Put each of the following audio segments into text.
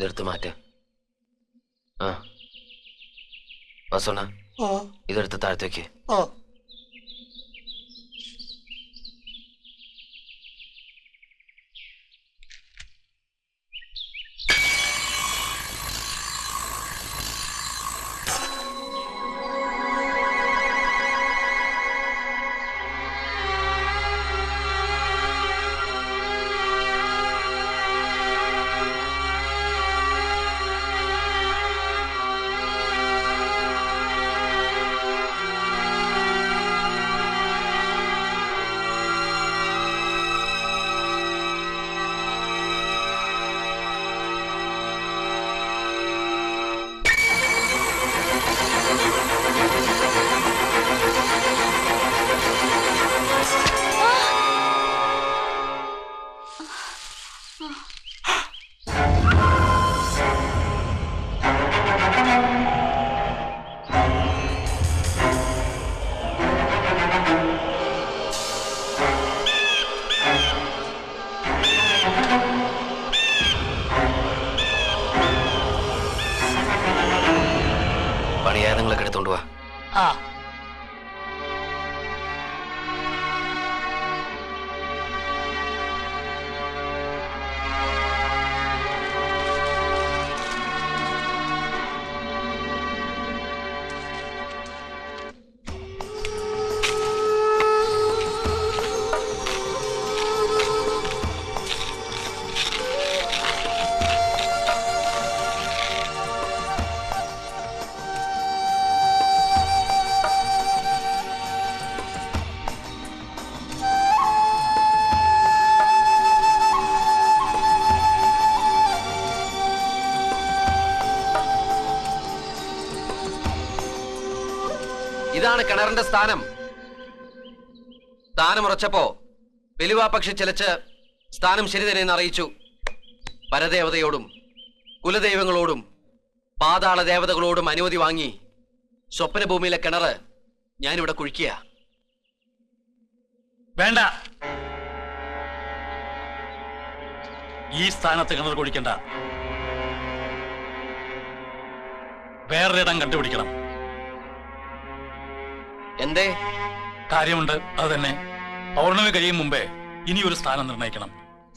ഇതെടുത്ത് മാറ്റ. ആ. വാസോണ ഇതെടുത്ത് താഴ്ത്തേക്ക്. ആ. കിണറിന്റെ സ്ഥാനം. സ്ഥാനം ഉറച്ചപ്പോ വെലുവാ പക്ഷി ചിലച്ച് സ്ഥാനം ശരി തന്നെയെന്ന് അറിയിച്ചു. പരദേവതയോടും കുലദൈവങ്ങളോടും പാതാള ദേവതകളോടും അനുമതി വാങ്ങി സ്വപ്നഭൂമിയിലെ കിണറ് ഞാനിവിടെ കുഴിക്കുക. വേണ്ട. ഈ സ്ഥാനത്ത് കിണർ കുഴിക്കണ്ട. വേറൊരിടം കണ്ടുപിടിക്കണം. എന്തേ? കാര്യമുണ്ട് അത് തന്നെ പൗർണമി കഴിയും മുമ്പേ ഇനി ഒരു സ്ഥാനം നിർണയിക്കണം.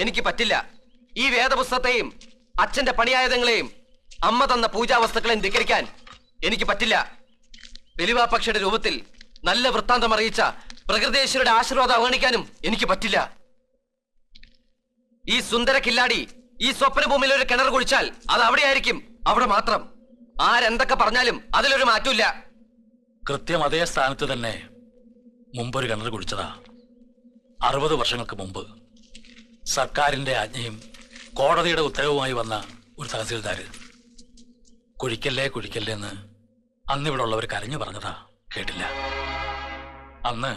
എനിക്ക് പറ്റില്ല. ഈ വേദപുസ്തകത്തെയും അച്ഛന്റെ പണിയായുധങ്ങളെയും അമ്മ തന്ന പൂജാവസ്തുക്കളെയും ധിക്കരിക്കാൻ എനിക്ക് പറ്റില്ല. വെലിവാപക്ഷയുടെ രൂപത്തിൽ നല്ല വൃത്താന്തം അറിയിച്ച പ്രകൃതേശ്വരുടെ ആശീർവാദം അവഗണിക്കാനും എനിക്ക് പറ്റില്ല. ഈ സുന്ദര കില്ലാടി ഈ സ്വപ്നഭൂമിയിൽ ഒരു കിണർ കുഴിച്ചാൽ അത് അവിടെയായിരിക്കും. അവിടെ മാത്രം. ആരെന്തൊക്കെ പറഞ്ഞാലും അതിലൊരു മാറ്റമില്ല. കൃത്യം അതേ സ്ഥാനത്ത് തന്നെ മുമ്പൊരു കിണർ കുടിച്ചതാ അറുപത് വർഷങ്ങൾക്ക് മുമ്പ് സർക്കാരിന്റെ ആജ്ഞയും കോടതിയുടെ ഉത്തരവുമായി വന്ന ഒരു തഹസീൽദാര്. കുഴിക്കല്ലേ കുഴിക്കല്ലേ എന്ന് അന്ന് ഇവിടെ ഉള്ളവർ കരഞ്ഞു പറഞ്ഞതാ. കേട്ടില്ല. അന്ന്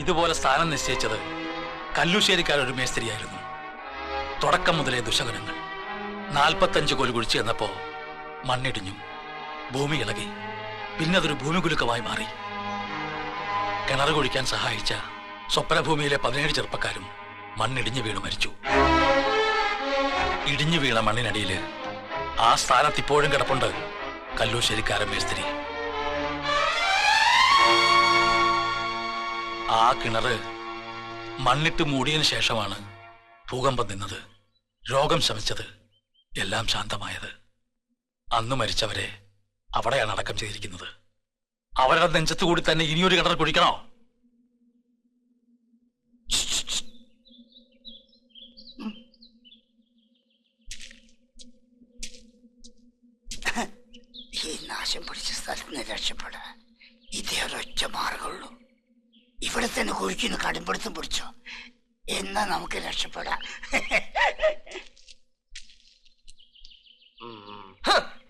ഇതുപോലെ സ്ഥാനം നിശ്ചയിച്ചത് കല്ലുശ്ശേരിക്കാരൊരു മേസ്ത്രിയായിരുന്നു. തുടക്കം മുതലേ ദുശകനങ്ങൾ. നാൽപ്പത്തഞ്ച് കോൽ കുഴിച്ചു എന്നപ്പോൾ മണ്ണിടിഞ്ഞു. ഭൂമി ഇളകി. പിന്നെ അതൊരു ഭൂമികുലുക്കമായി മാറി. കിണർ കുഴിക്കാൻ സഹായിച്ച സ്വപ്നഭൂമിയിലെ പതിനേഴ് ചെറുപ്പക്കാരും മണ്ണിടിഞ്ഞു വീണ് മരിച്ചു. ഇടിഞ്ഞു വീണ മണ്ണിനടിയിൽ ആ സ്ഥാനത്ത് ഇപ്പോഴും കിടപ്പുണ്ട് കല്ലൂശ്ശേരിക്കാരൻ മേസ്തിരി. ആ കിണറ് മണ്ണിട്ട് മൂടിയതിനു ശേഷമാണ് ഭൂകമ്പം നിന്നത്. രോഗം ശമിച്ചത് എല്ലാം ശാന്തമായത്. അന്ന് മരിച്ചവരെ അവിടെയാണ് അടക്കം ചെയ്തിരിക്കുന്നത്. അവരുടെ നെഞ്ചത്ത് കൂടി തന്നെ ഇനിയൊരു കിണർ കുടിക്കണോ ഈ നാശം പിടിച്ച സ്ഥലത്ത് നിന്ന് രക്ഷപ്പെടാൻ ഇതേ ഒരൊറ്റ മാർഗമുള്ളൂ. ഇവിടെ തന്നെ കുഴിക്കുന്ന കടുംപിടുത്തം പിടിച്ചോ. എന്നാ നമുക്ക് രക്ഷപ്പെടാം.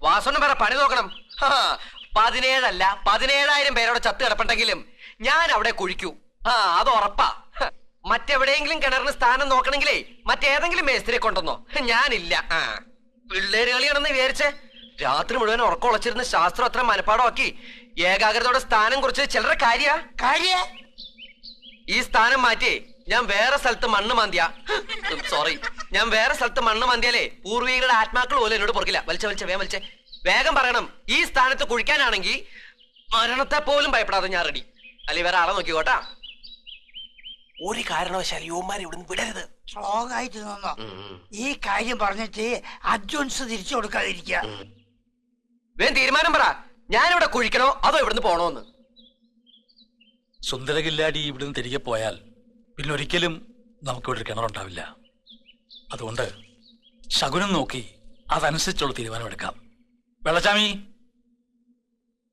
വാസന വേറെ പണി നോക്കണം. പതിനേഴല്ല പതിനേഴായിരം പേരോട് ചത്ത് കിടപ്പുണ്ടെങ്കിലും ഞാൻ അവിടെ കുഴിക്കൂ. ആ അത് ഉറപ്പാ. മറ്റെവിടെയെങ്കിലും കിണറിന് സ്ഥാനം നോക്കണെങ്കിലേ മറ്റേതെങ്കിലും മേസ്ത്രി കൊണ്ടുവന്നോ. ഞാനില്ല. ആ പിള്ളേര് കളിയാണെന്ന് വിചാരിച്ചേ. രാത്രി മുഴുവൻ ഉറക്കം ഉളച്ചിരുന്ന് ശാസ്ത്രം അത്ര മനപ്പാടമാക്കി ഏകാഗ്രതയോടെ സ്ഥാനം കുറിച്ച് ചിലരുടെ കാര്യ. കാര്യ? ഈ സ്ഥാനം മാറ്റി ഞാൻ വേറെ സ്ഥലത്ത് മണ്ണ് മാന്തിയ. സോറി ഞാൻ വേറെ സ്ഥലത്ത് മണ്ണ് മന്തിയാലേ പൂർവികളുടെ ആത്മാക്കൾ പോലും എന്നോട് പുറകില്ല വലിച്ച വലിച്ച വേ വലിച്ചേ. വേഗം പറയണം. ഈ സ്ഥാനത്ത് കുഴിക്കാനാണെങ്കിൽ മരണത്തെ പോലും ഭയപ്പെടാതെ ഞാൻ റെഡി അല്ലെ വേറെ ആളെ നോക്കിക്കോട്ടാ ഒരു കാരണവശാലും യുവമാരെ ഇവിടുന്ന് വിടരുത്. സ്ട്രോങ് ആയിട്ട് നിന്നോ ഈ കാര്യം പറഞ്ഞിട്ട് അഡ്വാൻസ് തിരിച്ചു കൊടുക്കാതിരിക്കുക. വേഗം തീരുമാനം പറ. ഞാനിവിടെ കുഴിക്കണോ അതോ ഇവിടുന്ന് പോണോന്ന്? സുന്ദരകില്ലാടി ഇവിടുന്ന് തിരികെ പോയാൽ പിന്നെ ഒരിക്കലും നമുക്കിവിടെ ഒരു കിണറുണ്ടാവില്ല. അതുകൊണ്ട് ശകുനം നോക്കി അതനുസരിച്ചുള്ള തീരുമാനമെടുക്കാം. വെള്ളച്ചാമി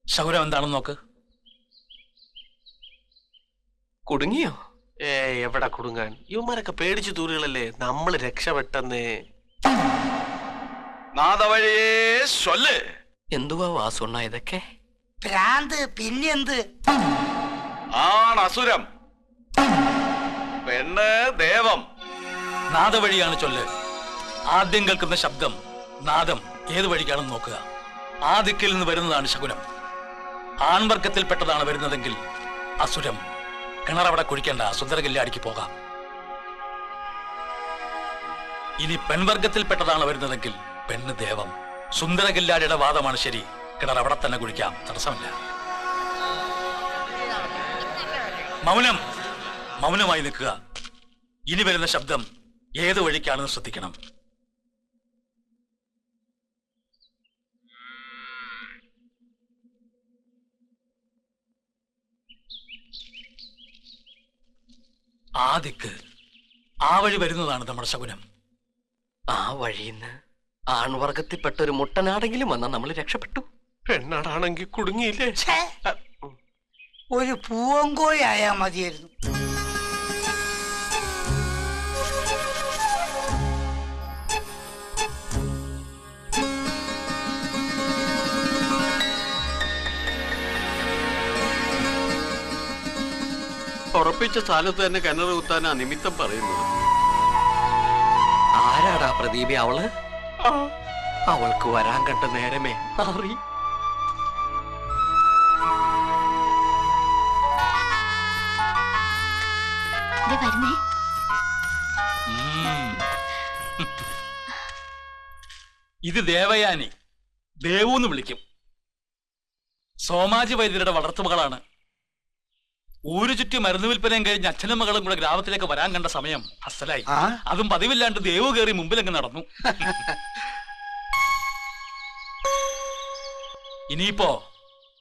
ശൗരം എന്താണെന്ന് നോക്ക്. കുടുങ്ങിയോ? ഏ എവിടെ കുടുങ്ങാൻ? ഇവന്മാരൊക്കെ പേടിച്ചു തൂറുകളല്ലേ നമ്മൾ രക്ഷപ്പെട്ടെന്നേ എന്തുവാ വാസുണ്ണ ഇതൊക്കെ? ഭ്രാന്ത് പിന്നെന്ത്? ആണസുരം പെണ്ണ് ദേവം. നാദവഴിയാണ് ചൊല്ല്. ആദ്യം കേൾക്കുന്ന ശബ്ദം നാദം. ഏത് വഴിക്കാണെന്ന് നോക്കുക. ആ ദിക്കിൽ നിന്ന് വരുന്നതാണ് ശകുനം. ആൺവർഗത്തിൽപ്പെട്ടതാണ് വരുന്നതെങ്കിൽ അസുരം. കിണറവിടെ കുഴിക്കേണ്ട. സുന്ദരകില്ലാടിക്ക് പോകാം. ഇനി പെൺവർഗത്തിൽപ്പെട്ടതാണ് വരുന്നതെങ്കിൽ പെണ്ണ് ദേവം. സുന്ദരകില്ലാടിയുടെ വാദമാണ് ശരി. കിണർ അവിടെ തന്നെ കുഴിക്കാം. തടസ്സമില്ല. മൗനം. മൗനമായി നിൽക്കുക. ഇനി വരുന്ന ശബ്ദം ഏത് വഴിക്കാണെന്ന് ശ്രദ്ധിക്കണം. ആ ദിക്ക് ആ വഴി വരുന്നതാണ് നമ്മുടെ ശകുനം. ആ വഴിയിന്ന് ആൺവർഗത്തിൽപ്പെട്ട ഒരു മുട്ടനാടെങ്കിലും വന്നാൽ നമ്മൾ രക്ഷപ്പെട്ടു. പെണ്ണാടാണെങ്കിൽ കുടുങ്ങിയില്ലേ. ഒരു പൂവങ്കോയായാ മതിയായിരുന്നു. ഉറപ്പിച്ച സ്ഥലത്ത് തന്നെ കിണർ കുത്താനാ നിമിത്തം പറയുന്നത്. ആരാടാ പ്രദീപി അവൾ? അവൾക്ക് വരാൻ കണ്ട നേരമേ വരുന്നേ. ഇത് ദേവയാനി. ദേവൂന്ന് വിളിക്കും. സോമാജി വൈദ്യരുടെ വളർത്തുമകളാണ്. ഊരു ചുറ്റി മരുന്ന് വിൽപ്പനയും കഴിഞ്ഞ് അച്ഛനും മകളും കൂടെ ഗ്രാമത്തിലേക്ക് വരാൻ കണ്ട സമയം അസലായി. അതും പതിവില്ലാണ്ട് ദേവ് കയറി മുമ്പിലങ്ങ് നടന്നു. ഇനിയിപ്പോ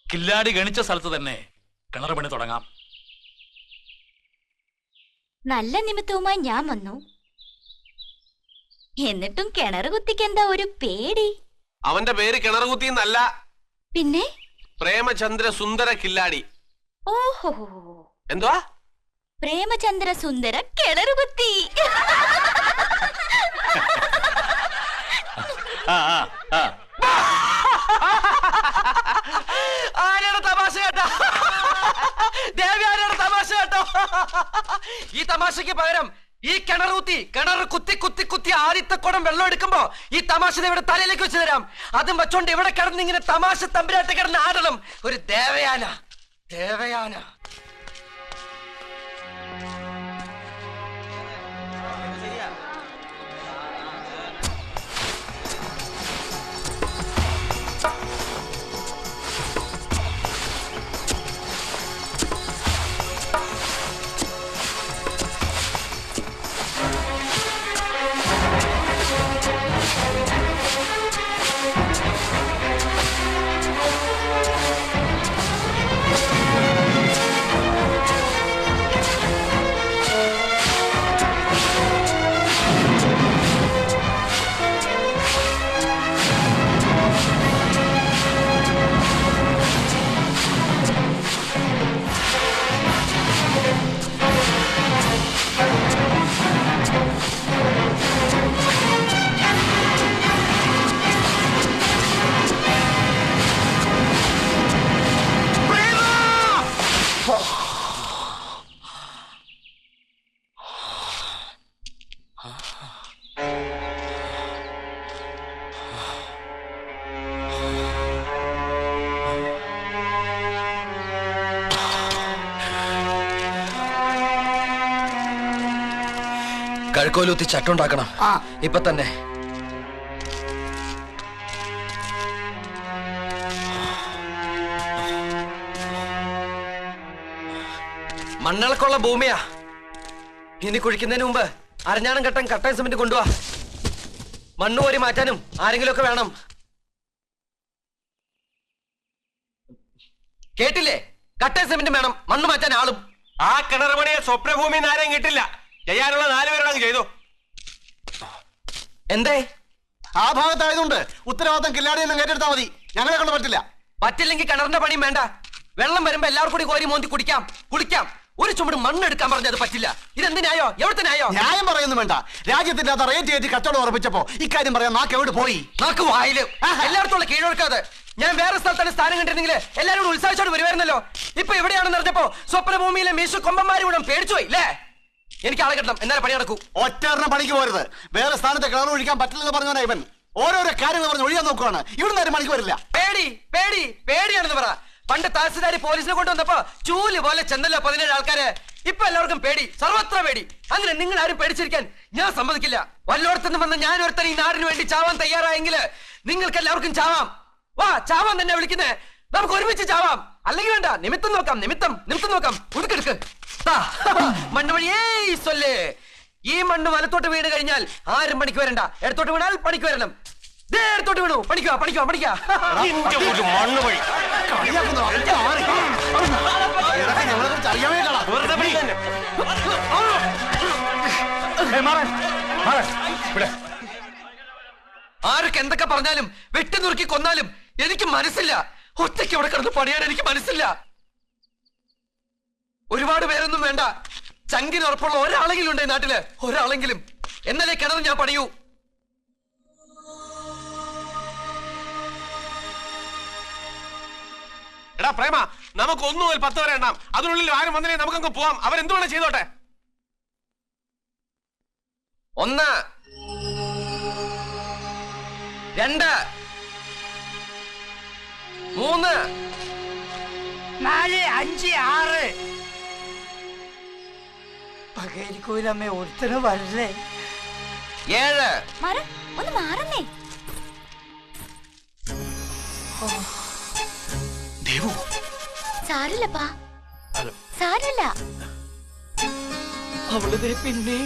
കില്ലാടി ഗണിച്ച സ്ഥലത്ത് തന്നെ കിണർ പണി തുടങ്ങാം. നല്ല നിമിത്തവുമായി ഞാൻ വന്നു. എന്നിട്ടും കിണർ കുത്തിക്കെന്താ ഒരു പേടി? അവന്റെ പേര് കിണർ കുത്തിന്നല്ല പിന്നെ? പ്രേമചന്ദ്ര സുന്ദര കില്ലാടി. ഓഹോ എന്തുവാ? പ്രേമചന്ദ്ര സുന്ദര കിളറുകുത്തി കുത്തി ആ ആ ആ. ആരാണ് തമാശ കേട്ടോ? ദേവി ആരാണ് തമാശ കേട്ടോ? ഈ തമാശക്ക് പകരം ഈ കിണർ കുത്തി കിണർ കുത്തി കുത്തി കുത്തി ആദ്യത്തെ കുടം വെള്ളം എടുക്കുമ്പോ ഈ തമാശ ഇവിടെ തലയിലേക്ക് വെച്ച് തരാം. അതും വെച്ചോണ്ട് ഇവിടെ കിടന്ന് ഇങ്ങനെ തമാശ തമ്പുരാട്ട് കിടന്ന് ആടണം. ഒരു ദേവയാന. ദേവയാന കഴുക്കോലൂത്തി ചട്ടുണ്ടാക്കണം. ആ. ഇപ്പൊ തന്നെ. മണ്ണളക്കുള്ള ഭൂമിയാ. ഇനി കുഴിക്കുന്നതിന് മുമ്പ് അരഞ്ഞാണം കട്ടൻ കട്ടൻ സിമെന്റ് കൊണ്ടുപോവാ മണ്ണ് കോരി മാറ്റാനും ആരെങ്കിലും ഒക്കെ വേണം. കേട്ടില്ലേ? കട്ടൻ സിമെന്റ് വേണം. മണ്ണ് മാറ്റാൻ ആളും. ആ കിണർ പണിയെ സ്വപ്നഭൂമി ആരെയും കിട്ടില്ല ചെയ്യാനുള്ള നാലുപേരോടങ്ങ് ചെയ്തു. എന്തേ? ആ ഭാഗത്തായതുകൊണ്ട് ഉത്തരവാദിത്തം കില്ലാടി നിന്ന് ഏറ്റെടുത്താൽ മതി. ഞങ്ങളെ കൊണ്ട് പറ്റില്ല. പറ്റില്ലെങ്കിൽ കിണറിന്റെ പണിയും വേണ്ട. വെള്ളം വരുമ്പോ എല്ലാവർക്കും കൂടി കോരി മോന്തി കുടിക്കാം. കുളിക്കാം ഒരു ചുമട് മണ്ണെടുക്കാൻ പറഞ്ഞത് പറ്റില്ല. ഇതെന്ത് ന്യായോ? എവിടത്തെ ന്യായോ? ന്യായം പറയുന്നു വേണ്ട. രാജ്യത്തിന്റെ അത് റേറ്റ് കയറ്റി കച്ചവടം ഉറപ്പിച്ചപ്പോ ഇക്കാര്യം പറയാൻ നാക്ക് എവിടെ പോയി? നാക്ക് വായിൽ. എല്ലായിടത്തുള്ള കീഴൊഴുക്കാതെ ഞാൻ വേറെ സ്ഥലത്താണ് സ്ഥാനം കണ്ടിരുന്നെങ്കിൽ എല്ലാവരും ഉത്സാഹിച്ചോട് വരുമായിരുന്നല്ലോ ഇപ്പൊ എവിടെയാണെന്ന് അറിഞ്ഞപ്പോ സ്വപ്നഭൂമിയിലെ മീശു കൊമ്പന്മാരും കൂടെ പേടിച്ചു പോയി അല്ലേ എനിക്ക് ആളെ കിട്ടണം. എന്നാലും പണി നടക്കൂ. ഒറ്ററിന് പണിക്ക് പോരുത്. വേറെ സ്ഥാനത്ത് കിണർ ഒഴിക്കാൻ പറ്റില്ലെന്ന് പറഞ്ഞവനാ ഇവൻ. ഓരോരോ കാര്യങ്ങൾ പറഞ്ഞ് ഒഴിയാൻ നോക്കുവാണ്. ഇവിടുന്ന് ആരും പണിക്ക് വരില്ല. പേടി പേടി പേടിയാണെന്ന് പറ. പണ്ട് തഹസിൽദാരി പോലീസിനെ കൊണ്ടുവന്നപ്പോ ചൂൽ പോലെ ചെന്നല്ലോ പതിനേഴ് ആൾക്കാര്. ഇപ്പൊ എല്ലാവർക്കും പേടി. സർവത്ര പേടി. അങ്ങനെ നിങ്ങൾ ആരും പേടിച്ചിരിക്കാൻ ഞാൻ സമ്മതിക്കില്ല. വല്ലോടത്തുനിന്ന് വന്ന് ഞാൻ ഒരുത്തൻ ഈ നാടിന് വേണ്ടി ചാവാൻ തയ്യാറായെങ്കിൽ നിങ്ങൾക്ക് എല്ലാവർക്കും ചാവാം. വാ ചാവാൻ തന്നെ വിളിക്കുന്നേ. നമുക്ക് ഒരുമിച്ച് ചാവാം. അല്ലെങ്കിൽ വേണ്ട. നിമിത്തം നോക്കാം നിമിത്തം നിമിത്തം നോക്കാം. ഉടുക്കെടുക്ക്. മണ്ണ് വഴിയേ സൊല്ലേ ഈ മണ്ണ് വലത്തോട്ട് വീണ് കഴിഞ്ഞാൽ ആരും പണിക്ക് വരണ്ട. ഇടത്തോട്ട് വീണാൽ പണിക്ക് വരണം. ഇടത്തോട്ട് വീണു. മണ്ണ് വഴി. ആരൊക്കെ എന്തൊക്കെ പറഞ്ഞാലും വെട്ടി നുറുക്കി കൊന്നാലും എനിക്ക് മനസ്സില്ല. ഒറ്റയ്ക്ക് അവിടെ കിടന്ന് പണിയാൻ എനിക്ക് മനസ്സില്ല. ഒരുപാട് പേരൊന്നും വേണ്ട. ചങ്കിന് ഉറപ്പുള്ള ഒരാളെങ്കിലും ഉണ്ട് ഈ നാട്ടിൽ. ഒരാളെങ്കിലും. എന്നാലേ കിണർ ഞാൻ പണിയൂ? എടാ പ്രേമ നമുക്ക് ഒന്നു മുതൽ പത്ത് വരെ എണ്ണാം. അതിനുള്ളിൽ ആരും വന്നില്ലേ നമുക്കങ്ങ് പോവാം. അവരെന്തു വേണം ചെയ്തോട്ടെ. ഒന്ന്. രണ്ട്. മൂന്ന്. നാല് അഞ്ച് ആറ്. പകരിക്കൂലമ്മേ ഒരുത്തന് വരല്ലേ? ഏഴ്. മാറ ഒന്ന് മാറന്നേ. ദേവു. സാരില്ലപ്പാ. സാരില്ല. അവളുടെ പിന്നെ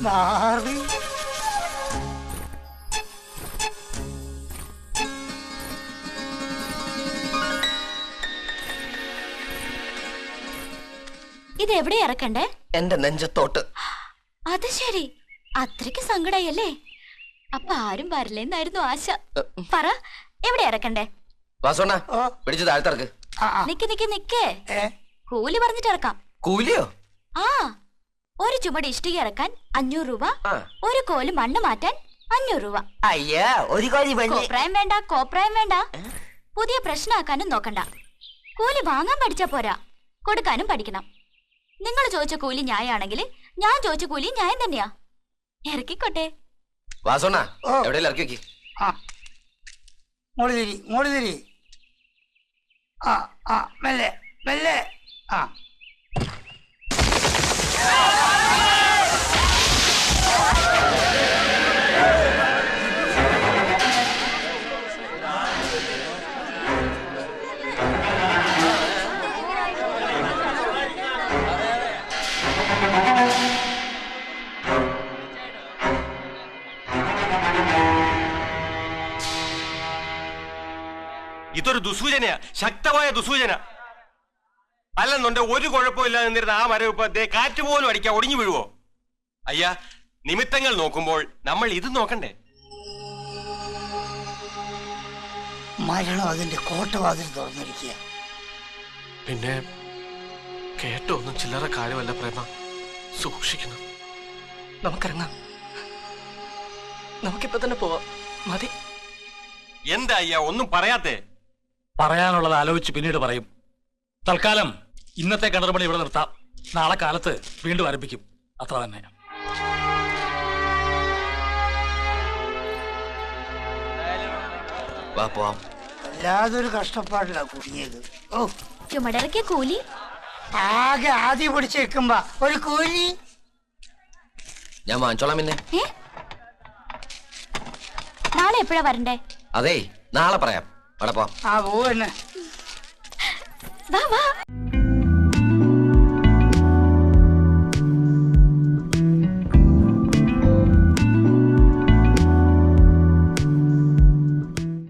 നാറി. ഇത് എവിടെ ഇറക്കണ്ടേ? എന്റെ നെഞ്ചത്തോട്ട്. അത് ശരി. അത്രയ്ക്ക് സങ്കടായല്ലേ? അപ്പൊ ആരും വരില്ലെന്നായിരുന്നു ആശ. പറ എവിടെ ഇറക്കണ്ടേ. പിടിച്ച് താഴ്ത്തിറക്ക്. നിക്ക് നിക്ക് നിക്കേ. കൂലി പറഞ്ഞിട്ട് ഇറക്കാം. കൂലിയോ? ആ. ഒരു ചുമട് ഇഷ്ടിക ഇറക്കാൻ അഞ്ഞൂറ് രൂപ ഒരു കോൽ മണ്ണ് മാറ്റാൻ അഞ്ഞൂറ് രൂപ. അയ്യാ ഒരു കോപ്രായം വേണ്ട കോപ്രായം വേണ്ട. പുതിയ പ്രശ്നമാക്കാനും നോക്കണ്ട. കൂലി വാങ്ങാൻ പഠിച്ചാ പോരാ. കൊടുക്കാനും പഠിക്കണം. നിങ്ങൾ ചോദിച്ച കൂലി ന്യായാണെങ്കിൽ ഞാൻ ചോദിച്ച കൂലി ന്യായം തന്നെയാ. ഇറക്കിക്കോട്ടെ. എവിടെയെങ്കിലും ഇറക്കി വെക്കി. തിരി. ആ ആ മെല്ലെ മെല്ലെ. ആ. ദുസൂചനയാ ശക്തമായ ദുസൂചന അല്ലെന്നുണ്ട് ഒരു കുഴപ്പമില്ല നിന്നിരുന്ന ആ മരം ഇപ്പൊ ദേ കാറ്റ് പോലും അടിക്കാൻ ഒടിഞ്ഞു വീഴുവോ? അയ്യാ നിമിത്തങ്ങൾ നോക്കുമ്പോൾ നമ്മൾ ഇത് നോക്കണ്ടേ? മരണം അതിന്റെ കോട്ടവാതിൽ തുറന്നിരിക്കുക പിന്നെ കേട്ടോ ഒന്നും ചില്ലറ കാര്യമല്ല പ്രേമ. സൂക്ഷിക്കണം. നമുക്കിറങ്ങാം. നമുക്കിപ്പോ തന്നെ പോവാം. മതി. എന്താ അയ്യാ ഒന്നും പറയാത്തേ? പറയാനുള്ളത് ആലോചിച്ച് പിന്നീട് പറയും. തൽക്കാലം ഇന്നത്തെ കിണറുപണി ഇവിടെ നിർത്താം. നാളെ കാലത്ത് വീണ്ടും ആരംഭിക്കും. അത്ര തന്നെ. വാ പോവാം. വല്ലാതൊരു കഷ്ടപ്പാടില്ല കുടുങ്ങിയത് ഓ. ചുമടിറക്കിയ കൂലി? ആകെ ആദ്യം പിടിച്ച് വെക്കുമ്പോ ഒരു കൂലി. ഞാൻ വാങ്ങിച്ചോളാം പിന്നെ. നാളെ എപ്പോഴാ വരണ്ടേ? അതെ നാളെ പറയാം. ആ വാ.